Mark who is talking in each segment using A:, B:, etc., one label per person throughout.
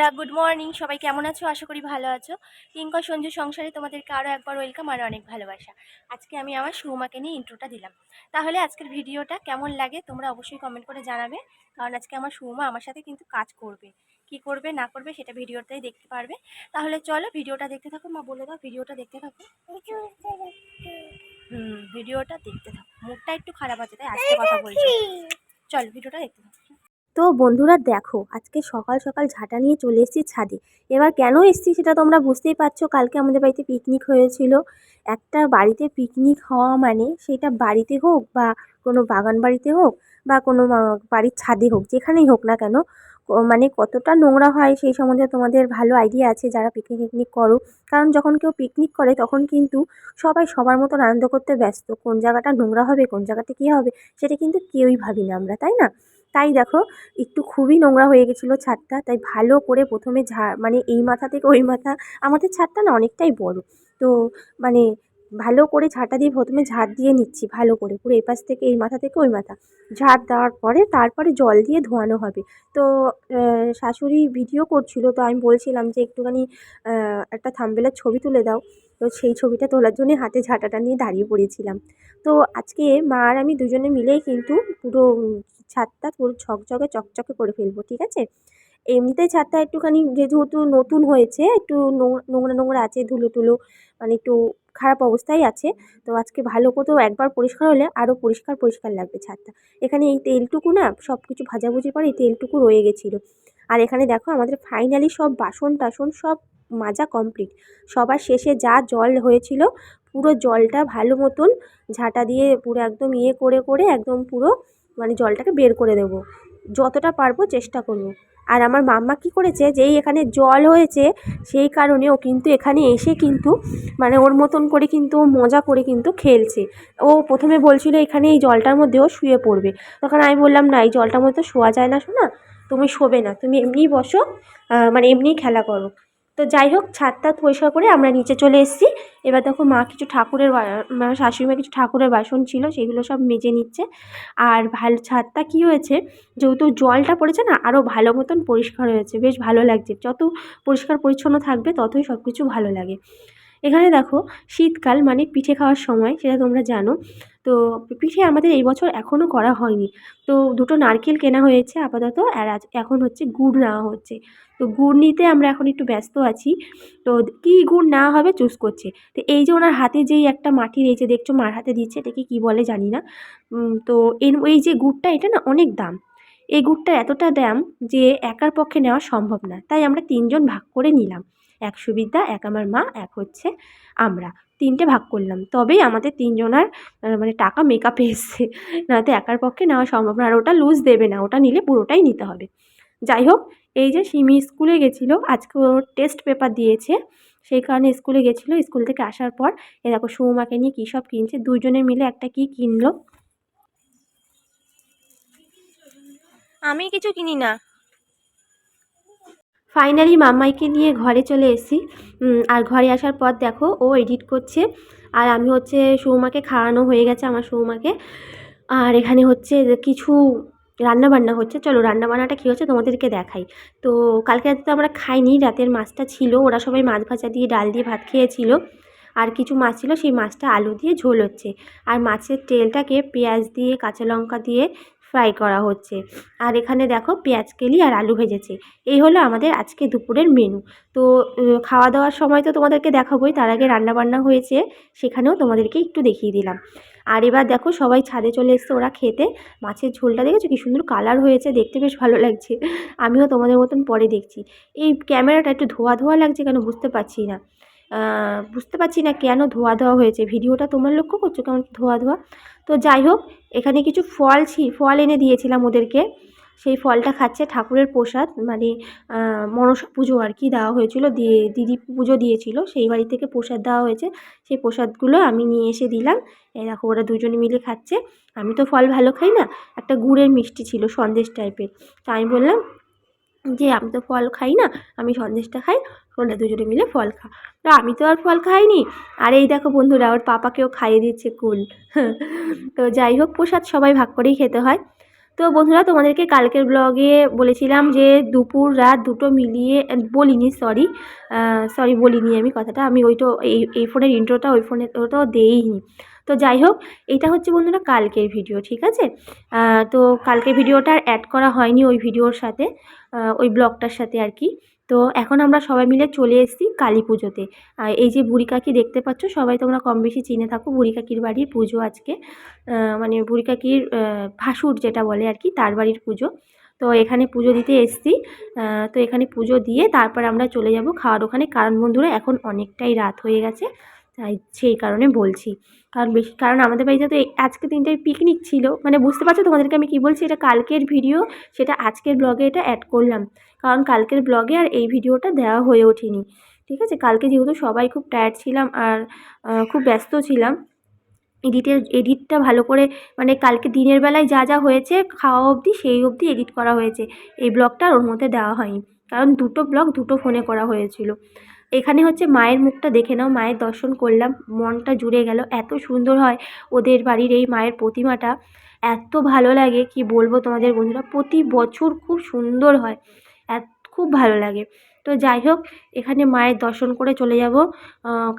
A: বন্ধুরা good morning সবাই কেমন আছো? আশা করি ভালো আছো। কিঙ্কর সঞ্জু সংসারে তোমাদেরকে আরও একবার ওয়েলকাম আর অনেক ভালোবাসা। আজকে আমি আমার সৌমাকে নিয়ে ইন্ট্রোটা দিলাম। তাহলে আজকের ভিডিওটা কেমন লাগে তোমরা অবশ্যই কমেন্ট করে জানাবে। কারণ আজকে আমার সৌমা আমার সাথে কিন্তু কাজ করবে। কি করবে, না করবে সেটা ভিডিওটাই দেখতে পারবে। তাহলে চলো ভিডিওটা দেখতে থাকো। মা বলে দাও ভিডিওটা দেখতে থাকো। হুম ভিডিওটা দেখতে থাকো। মুখটা একটু খারাপ আছে, তাই আজকে কথা বলছি। চল ভিডিওটা দেখতে থাকো। তো বন্ধুরা দেখো, আজকে সকাল সকাল ঝাঁটা নিয়ে চলে এসেছি ছাদে। এবার কেন এসেছি সেটা তোমরা বুঝতেই পারছ, কালকে আমাদের বাড়িতে পিকনিক হয়েছিল। একটা বাড়িতে পিকনিক হওয়া মানে সেটা বাড়িতে হোক বা কোনো বাগান বাড়িতে হোক বা কোনো বাড়ির ছাদে হোক, যেখানেই হোক না কেন মানে কতটা নোংরা হয় সেই সম্বন্ধে তোমাদের ভালো আইডিয়া আছে যারা পিকনিক টিকনিক করো। কারণ যখন কেউ পিকনিক করে তখন কিন্তু সবাই সবার মতন আনন্দ করতে ব্যস্ত, কোন জায়গাটা নোংরা হবে, কোন জায়গাটা কী হবে, সেটা কিন্তু কেউই ভাবি না আমরা, তাই না? তাই দেখো, একটু খুবই নোংরা হয়ে গেছিল ছাদটা, তাই ভালো করে প্রথমে ঝা মানে এই মাথা থেকে ওই মাথা, আমাদের ছাদটা না অনেকটাই বড়ো। তো মানে ভালো করে ঝাঁটা দিয়ে প্রথমে ঝাড় দিয়ে নিচ্ছি, ভালো করে। পুরো এই পাশ থেকে, এই মাথা থেকে ওই মাথা। ঝাড় দেওয়ার পরে তারপরে জল দিয়ে ধোয়ানো হবে। তো শাশুড়ি ভিডিও করছিল, তো আমি বলছিলাম যে, একটুখানি একটা থাম্বেলের ছবি তুলে দাও। তো সেই ছবিটা তোলার জন্যে হাতে ঝাঁটাটা নিয়ে দাঁড়িয়ে পড়েছিলাম। তো আজকে মা আর আমি দুজনে মিলেই কিন্তু পুরো ছাদটা পুরো ঝকঝকে, চকচকে করে ফেলব, ঠিক আছে? এমনিতেই ছাদটা একটুখানি যেহেতু নতুন হয়েছে, একটু নোংরা নোংরা আছে, ধুলো টুলো মানে একটু খারাপ অবস্থায় আছে। তো আজকে ভালো কোথাও একবার পরিষ্কার হলে আরও পরিষ্কার পরিষ্কার লাগবে ছাদটা। এখানে এই তেলটুকু না সব কিছু ভাজাভুজি পরে এই তেলটুকু রয়ে গেছিল। আর এখানে দেখো আমাদের ফাইনালি সব বাসন টাসন সব মাজা কমপ্লিট সবার শেষে যা জল হয়েছিল, পুরো জলটা ভালো মতন ঝাঁটা দিয়ে পুরো একদম ইয়ে করে করে একদম পুরো মানে জলটাকে বের করে দেবো। যতটা পারব চেষ্টা করব। আর আমার মাম্মা কি করেছে, যেই এখানে জল হয়েছে, সেই কারণে ও কিন্তু এখানে এসে কিন্তু মানে ওর মতন করে কিন্তু মজা করে কিন্তু খেলছে। ও প্রথমে বলছিল এখানে এই জলটার মধ্যে ও শুয়ে পড়বে। তখন আমি বললাম, না, এই জলটার মধ্যে শোয়া যায় না শোনা তুমি শোবে না, তুমি এমনিই বসো মানে এমনিই খেলা করো। তো যাই হোক ছাদটা পরিষ্কার করে আমরা নিচে চলে এসেছি। এবার দেখো মা কিছু ঠাকুরের মানে শাশুড়ি মা কিছু ঠাকুরের বাসন ছিল, সেগুলো সব মেজে নিচ্ছে। আর ভালো, ছাদটা কী হয়েছে, যেহেতু জলটা পড়েছে না আরও ভালো মতন পরিষ্কার হয়েছে। বেশ ভালো লাগছে। যত পরিষ্কার পরিচ্ছন্ন থাকবে, ততই সব কিছু ভালো লাগে। এখানে দেখো, শীতকাল মানে পিঠে খাওয়ার সময়, সেটা তোমরা জানো। তো পিঠে আমাদের এই বছর এখনও করা হয়নি। তো দুটো নারকেল কেনা হয়েছে আপাতত, আর এখন হচ্ছে গুড় নেওয়া হচ্ছে। তো গুড় নিতে আমরা এখন একটু ব্যস্ত আছি। তো কী গুড় নেওয়া হবে চুজ করছে। তো এই যে ওনার হাতে যেই একটা মাটি যে দেখছ মার হাতে দিচ্ছে, এটাকে কী বলে জানি না। তো এর, এই যে গুড়টা, এটা না অনেক দাম। এই গুড়টা এতটা দাম যে একার পক্ষে নেওয়া সম্ভব না। তাই আমরা তিনজন ভাগ করে নিলাম। এক সুবিধা, এক আমার মা, এক হচ্ছে আমরা। তিনটে ভাগ করলাম। তবেই আমাদের তিনজনার মানে টাকা মেকআপে এসছে। নয়তো একার পক্ষে নেওয়া সম্ভব না। আর ওটা লুজ দেবে না। ওটা নিলে পুরোটাই নিতে হবে। যাই হোক এই যে সিমি স্কুলে গেছিল আজকে ওর টেস্ট পেপার দিয়েছে সেই কারণে স্কুলে গেছিল। স্কুল থেকে আসার পর এ দেখো সৌমাকে নিয়ে কী সব কিনছে দুজনে মিলে একটা কী কিনলো? আমি কিছু কিনি না। ফাইনালি মাম্মাইকে নিয়ে ঘরে চলে এসেছি। আর ঘরে আসার পর দেখো ও এডিট করছে আর আমি হচ্ছে সৌমাকে খাওয়ানো হয়ে গেছে আমার সৌমাকে। আর এখানে হচ্ছে কিছু রান্না বান্না হচ্ছে। চলো রান্না বান্নাটা কী হচ্ছে তোমাদেরকে দেখাই। তো কালকে রাতে তো আমরা খাইনি, রাতের মাছটা ছিল। ওরা সবাই মাছ ভাজা দিয়ে ডাল দিয়ে ভাত খেয়েছিল। আর কিছু মাছ ছিল, সেই মাছটা আলু দিয়ে ঝোল হচ্ছে। আর মাছের তেলটাকে পেঁয়াজ দিয়ে, কাঁচা লঙ্কা দিয়ে ফ্রাই করা হচ্ছে। আর এখানে দেখো পেঁয়াজ কেলি আর আলু ভেজেছে। এই হলো আমাদের আজকে দুপুরের মেনু তো খাওয়া দাওয়ার সময় তো তোমাদেরকে দেখাবোই, তার আগে রান্না বান্না হয়েছে, সেখানেও তোমাদেরকে একটু দেখিয়ে দিলাম। আর এবার দেখো সবাই ছাদে চলে এসছে ওরা খেতে। মাছের ঝোলটা দেখেছ কি সুন্দর কালার হয়েছে, দেখতে বেশ ভালো লাগছে। আমিও তোমাদের মতন পরে দেখছি। এই ক্যামেরাটা একটু ধোয়া ধোয়া লাগছে কেন বুঝতে পারছি না। বুঝতে পারছি না কেন ধোয়া ধোয়া হয়েছে। ভিডিওটা তোমরা লক্ষ্য করছ কেমন ধোয়া ধোয়া? তো যাই হোক, এখানে কিছু ফল ছি, ফল এনে দিয়েছিলাম ওদেরকে। সেই ফলটা খাচ্ছে ঠাকুরের প্রসাদ মানে মনসা পুজো আর কি দেওয়া হয়েছিল, দিয়ে দিদি পুজো দিয়েছিল, সেই বাড়ি থেকে প্রসাদ দেওয়া হয়েছে। সেই প্রসাদগুলো আমি নিয়ে এসে দিলাম। এই দেখো, ওরা দুজনে মিলে খাচ্ছে। আমি তো ফল ভালো খাই না, একটা গুড়ের মিষ্টি ছিল, সন্দেশ টাইপের তো আমি বললাম যে আমি তো ফল খাই না, আমি সন্দেশটা খাই ওরা দুজনে মিলে ফল খা। তো আমি তো আর ফল খাইনি। আর এই দেখো বন্ধুরা, ওর পাপাকেও খাইয়ে দিচ্ছে কুল। তো যাই হোক, প্রসাদ সবাই ভাগ করেই খেতে হয়। তো বন্ধুরা, তোমাদেরকে কালকের ব্লগে বলেছিলাম যে দুপুর রাত দুটো মিলিয়ে বলিনি সরি সরি বলিনি আমি কথাটা। আমি ওইটা, এই এই ফোনের ইন্ট্রোটা ওই ফোনে ওটাও দেইনি। তো যাই হোক এটা হচ্ছে বন্ধুরা কালকের ভিডিও ঠিক আছে? তো কালকের ভিডিওটা অ্যাড করা হয়নি ওই ভিডিওর সাথে ওই ব্লগটার সাথে আর কি। তো এখন আমরা সবাই মিলে চলে এসেছি কালী পুজোতে। এই যে বুড়ি কাকি দেখতে পাচ্ছ, সবাই তোমরা কম বেশি চিনে থাকো, বুড়ি কাকির বাড়ির পুজো আজকে। মানে বুড়ি কাকির ভাসুর যেটা বলে আর কি, তার বাড়ির পুজো। তো এখানে পুজো দিতে এসছি। তো এখানে পুজো দিয়ে তারপর আমরা চলে যাব খাওয়ার ওখানে। কারণ বন্ধুরা, এখন অনেকটাই রাত হয়ে গেছে। তাই সেই কারণে বলছি। কারণ বেশি, কারণ আমাদের বাড়িতে তো আজকে তিনটায় পিকনিক ছিল। মানে বুঝতে পারছ তোমাদেরকে আমি কী বলছি? এটা কালকের ভিডিও সেটা আজকের ব্লগে এটা অ্যাড করলাম। কারণ কালকের ব্লগে আর এই ভিডিওটা দেওয়া হয়ে ওঠেনি। ঠিক আছে? কালকে যেহেতু সবাই খুব টায়ার্ড ছিলাম আর খুব ব্যস্ত ছিলাম এডিটের এডিটটা ভালো করে মানে কালকে দিনের বেলায় যা যা হয়েছে খাওয়া অবধি সেই অবধি এডিট করা হয়েছে। এই ব্লগটা ওর মধ্যে দেওয়া হয়নি। কারণ দুটো ব্লগ দুটো ফোনে করা হয়েছিল। এখানে হচ্ছে মায়ের মুখটা দেখে নাও, মায়ের দর্শন করলাম, মনটা জুড়ে গেল, এত সুন্দর হয় ওদের বাড়ির এই মায়ের প্রতিমাটা, এত ভালো লাগে, কি বলব তোমাদের বন্ধুরা, প্রতি বছর খুব সুন্দর হয়, এত, খুব ভালো লাগে। তো যাই হোক, এখানে মায়ের দর্শন করে চলে যাব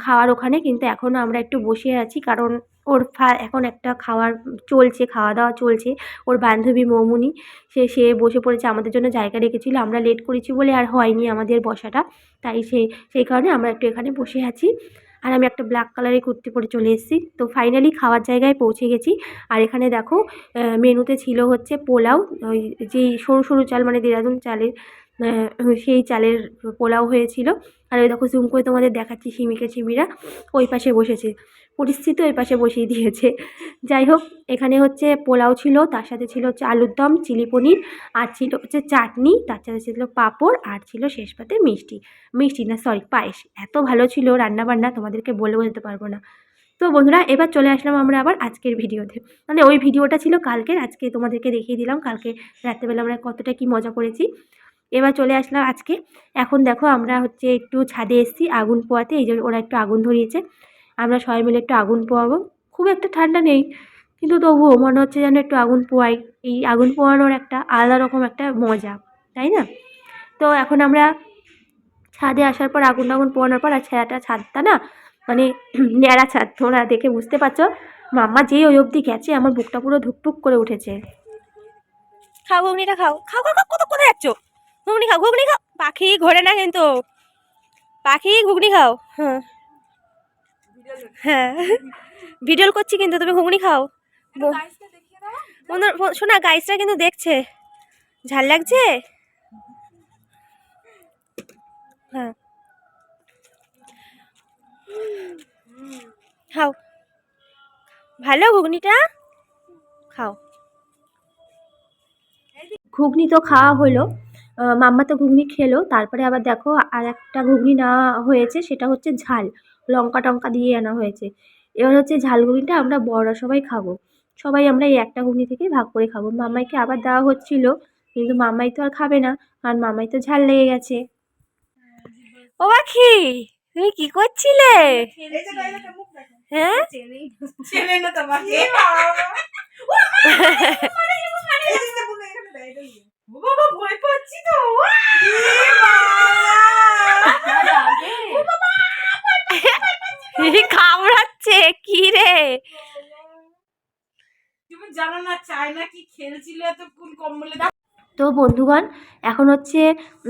A: খাওয়ার ওখানে। কিন্তু এখনও আমরা একটু বসে আছি, কারণ ওর এখন একটা খাওয়ার চলছে, খাওয়া দাওয়া চলছে। ওর বান্ধবী মৌমুনি, সে সে বসে পড়েছে, আমাদের জন্য জায়গা রেখেছিল। আমরা লেট করেছি বলে আর হয়নি আমাদের বসাটা। তাই সেই সেই কারণে আমরা একটু এখানে বসে আছি। আর আমি একটা ব্ল্যাক কালারের কুর্তি পরে চলে এসেছি। তো ফাইনালি খাওয়ার জায়গায় পৌঁছে গেছি। আর এখানে দেখো মেনুতে ছিল হচ্ছে পোলাও, ওই যেই সরু সরু চাল মানে দেরাদুন চালের সেই চালের পোলাও হয়েছিল। আর ওই দেখো জুম করে তোমাদের দেখাচ্ছি সিমিকে সিমিরা ওই পাশে বসেছে। পরিস্থিতি ওই পাশে বসিয়ে দিয়েছে। যাই হোক, এখানে হচ্ছে পোলাও ছিল, তার সাথে ছিল হচ্ছে আলুর দম, চিলি পনির, আর ছিল হচ্ছে চাটনি, তার সাথে ছিল পাঁপড়, আর ছিল শেষ পাতে মিষ্টি। মিষ্টি না সরি পায়েস। এত ভালো ছিল রান্নাবান্না, তোমাদেরকে বলে বোঝাতে পারব না। তো বন্ধুরা, এবার চলে আসলাম আমরা আবার আজকের ভিডিওতে। মানে ওই ভিডিওটা ছিল কালকের, আজকে তোমাদেরকে দেখিয়ে দিলাম কালকে রাত্রেবেলা আমরা কতটা কি মজা করেছি। এবার চলে আসলাম আজকে। এখন দেখো আমরা হচ্ছে একটু ছাদে এসেছি আগুন পোয়াতে, এই যে ওরা একটু আগুন ধরিয়েছে। আমরা সবাই মিলে একটু আগুন পোয়াবো। খুব একটা ঠান্ডা নেই, কিন্তু তবুও মনে হচ্ছে যেন একটু আগুন পোয়াই। এই আগুন পোয়ানোর একটা আলাদা রকম একটা মজা, তাই না? তো এখন আমরা ছাদে আসার পর, আগুন টাগুন পোয়ানোর পর, আর ছেঁড়াটা ছাদটা না মানে ন্যাড়া ছাদ, তোমরা দেখে বুঝতে পারছ। মাম্মা যেই ওই অবধি গেছে, আমার বুকটা পুরো ধুকপুক করে উঠেছে। খাও খাও। খাও খাও খাও কত কোথায় যাচ্ছ? ঘুগনি খাও ঘুগনি খাও। পাখি ঘোরে না কিন্তু। পাখি ঘুগনি খাও। হ্যাঁ। হ্যাঁ। ভিডিও করছি কিন্তু তুমি ঘুগনি খাও। শোনা গাইসটা কিন্তু দেখছে। ঝাল লাগছে? হ্যাঁ। খাও। ভালো ঘুগনিটা? খাও। ঘুগনি তো খাওয়া হলো। মাম্মা তো ঘুগনি খেলো। তারপরে আবার দেখো আর একটা ঘুগনি নেওয়া হয়েছে সেটা হচ্ছে ঝাল। লঙ্কা টঙ্কা দিয়ে আনা হয়েছে। এবার হচ্ছে ঝাল ঘুগনিটা আমরা বড়রা সবাই খাব। সবাই আমরা এই একটা ঘুগনি থেকেই ভাগ করে খাব। মামাইকে আবার দেওয়া হচ্ছিল কিন্তু মামাই তো আর খাবে না কারণ মামাই তো ঝাল লেগে গেছে। ও পাখি তুমি কি করছিলে? হ্যাঁ?
B: তোমাকে। বাবা ভয় পাচ্ছি তো।
A: কামড়াচ্ছে কি রে?
B: তুমি জানো না চায়না কি খেলছিল এতক্ষণ কম্বলে?
A: তো বন্ধুগণ এখন হচ্ছে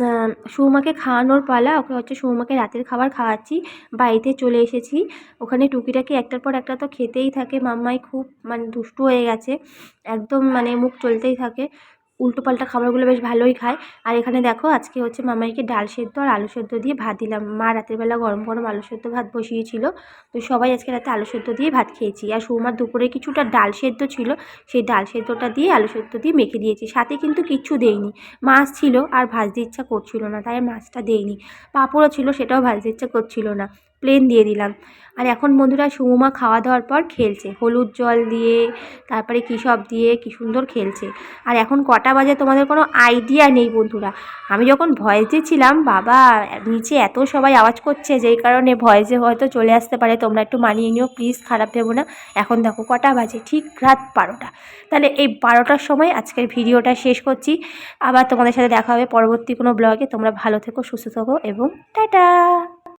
A: আহ, সৌমাকে খাওয়ানোর পালা। ওকে হচ্ছে সৌমাকে রাতের খাবার খাওয়াচ্ছি। বাড়িতে চলে এসেছি। ওখানে টুকিটাকি একটার পর একটা তো খেতেই থাকে। মাম্মাই খুব মানে দুষ্টু হয়ে গেছে। একদম মানে মুখ চলতেই থাকে। উল্টোপাল্টা খাবারগুলো বেশ ভালোই খায়। আর এখানে দেখো, আজকে হচ্ছে মামাইকে ডাল সেদ্ধ আর আলু সেদ্ধ দিয়ে ভাত দিলাম। মা রাতের বেলা গরম গরম আলু সেদ্ধ ভাত বসিয়েছিল। তো সবাই আজকে রাতে আলু সেদ্ধ দিয়ে ভাত খেয়েছি। আর সৌমার দুপুরে কিছুটা ডাল সেদ্ধ ছিল। সেই ডাল সেদ্ধটা দিয়ে আলু সেদ্ধ দিয়ে মেখে দিয়েছি। সাথে কিন্তু কিচ্ছু দেইনি। মাছ ছিল আর ভাজতে ইচ্ছা করছিল না, তাই মাছটা দেইনি। পাঁপড়ও ছিল, সেটাও ভাজতে ইচ্ছা করছিল না। প্লেন দিয়ে দিলাম। আর এখন বন্ধুরা সুমুমা খাওয়া দাওয়ার পর খেলছে। হলুদ জল দিয়ে, তারপরে কী সব দিয়ে, কী সুন্দর খেলছে। আর এখন কটা বাজে তোমাদের কোনো আইডিয়া নেই বন্ধুরা। আমি যখন ভয়েস দিচ্ছিলাম বাবা, নিচে এত সবাই আওয়াজ করছে, যেই কারণে ভয়েসে হয়তো চলে আসতে পারে, তোমরা একটু মানিয়ে নিও প্লিজ খারাপ ভেবো না। এখন দেখো কটা বাজে, ঠিক রাত বারোটা। তাহলে এই বারোটার সময় আজকের ভিডিওটা শেষ করছি। আবার তোমাদের সাথে দেখা হবে পরবর্তী কোনো ব্লগে তোমরা ভালো থেকো, সুস্থ থাকো এবং টাটা!